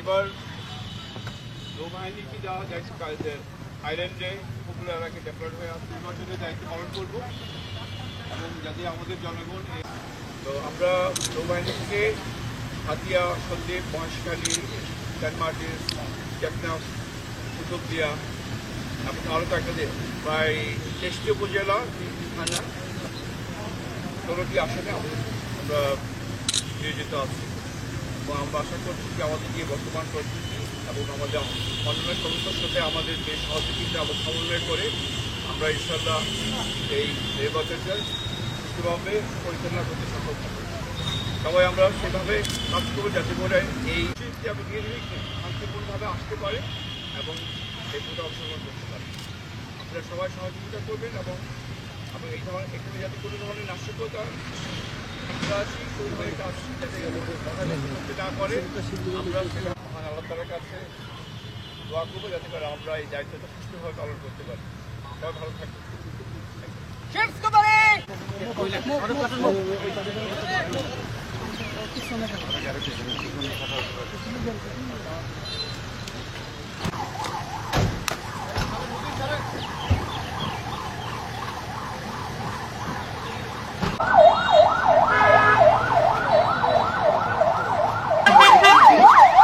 এবার নৌবাহিনীকে যাওয়া কাজে আইল্যান্ডে উপকূল এলাকায় ডেভেলপ হয়ে আসছে নির্বাচনের দায়িত্ব পালন করব। এবং যাতে আমাদের জনগণ তো আমরা নৌবাহিনী থেকে হাতিয়া, সন্দ্বীপ, মহেশখালী, সেন্ট মার্টিন টেকনাফ কুতুবদিয়া এবং আরও দিয়ে প্রায় তেইশটি উপজেলা থানা ষোলোটি আসনে আমরা নিয়োজিত আছি। আমরা আশা করছি যে আমাদের যে বর্তমান পরিস্থিতি এবং আমাদের অন্যান্য সংস্থার সাথে আমাদের যে সহযোগিতা এবং সমন্বয় করে আমরা ইনশাল্লাহ এই নির্বাচনটা সুষ্ঠুভাবে পরিচালনা করতে সক্ষম হব। সবাই আমরা সেভাবে কাজ করব যাতে করে এই আমি শান্তিপূর্ণভাবে আসতে পারে এবং এই ভোটে অংশগ্রহণ করতে পারে। আপনারা সবাই সহযোগিতা করবেন এবং এবং এই ধরনের এখানে যাতে কোনো ধরনের নাশকতা আল্লাহ তালার কাছে দোয়া করব যাতে আমরা এই দায়িত্বটা সুষ্ঠুভাবে পালন করতে পারি সবাই ভালো থাকবে